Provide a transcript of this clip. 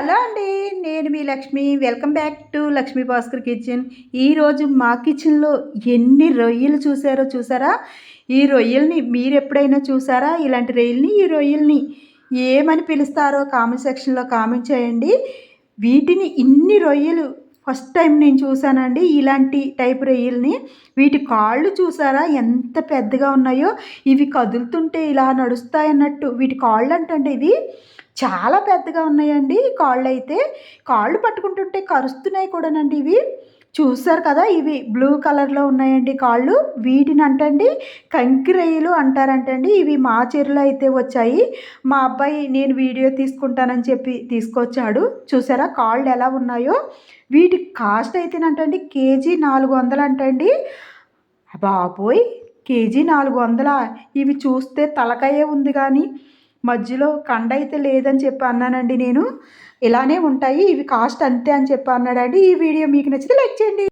Hello అండి నేను మీ Lakshmi. Welcome back to Lakshmi Bhaskar kitchen. ఈరోజు మా కిచెన్లో ఎన్ని రొయ్యలు చూసారో చూసారా? ఈ రొయ్యల్ని మీరు ఎప్పుడైనా చూసారా? ఇలాంటి రొయ్యల్ని ఈ రొయ్యల్ని ఏమని పిలుస్తారో కామెంట్ సెక్షన్లో కామెంట్ చేయండి. వీటిని ఇన్ని రొయ్యలు ఫస్ట్ టైం నేను చూసానండి ఇలాంటి టైప్ రొయ్యల్ని. వీటి కాళ్ళు చూసారా? ఎంత పెద్దగా ఉన్నాయో. ఇవి కదులుతుంటే ఇలా నడుస్తాయన్నట్టు. వీటి కాళ్ళు అంటే ఇది చాలా పెద్దగా ఉన్నాయండి కాళ్ళు అయితే కాళ్ళు పట్టుకుంటుంటే కరుస్తున్నాయి కూడానండి ఇవి. చూసారు కదా ఇవి బ్లూ కలర్లో ఉన్నాయండి కాళ్ళు. వీటిని అంటండి కంకిరయ్యలు అంటారంటండి. ఇవి మా చెరులో అయితే వచ్చాయి. మా అబ్బాయి నేను వీడియో తీసుకుంటానని చెప్పి తీసుకొచ్చాడు. చూసారా కాళ్ళు ఎలా ఉన్నాయో. వీటి కాస్ట్ అయితేనంటండి కేజీ నాలుగు వందలు అంటండి. బాబోయ్ కేజీ నాలుగు వందల. ఇవి చూస్తే తలకాయే ఉంది కానీ. మధ్యలో కండ అయితే లేదని చెప్పి అన్నానండి నేను. ఇలానే ఉంటాయి ఇవి కాస్ట్ అంతే అని చెప్పి అన్నాడండి. ఈ వీడియో మీకు నచ్చితే లైక్ చేయండి.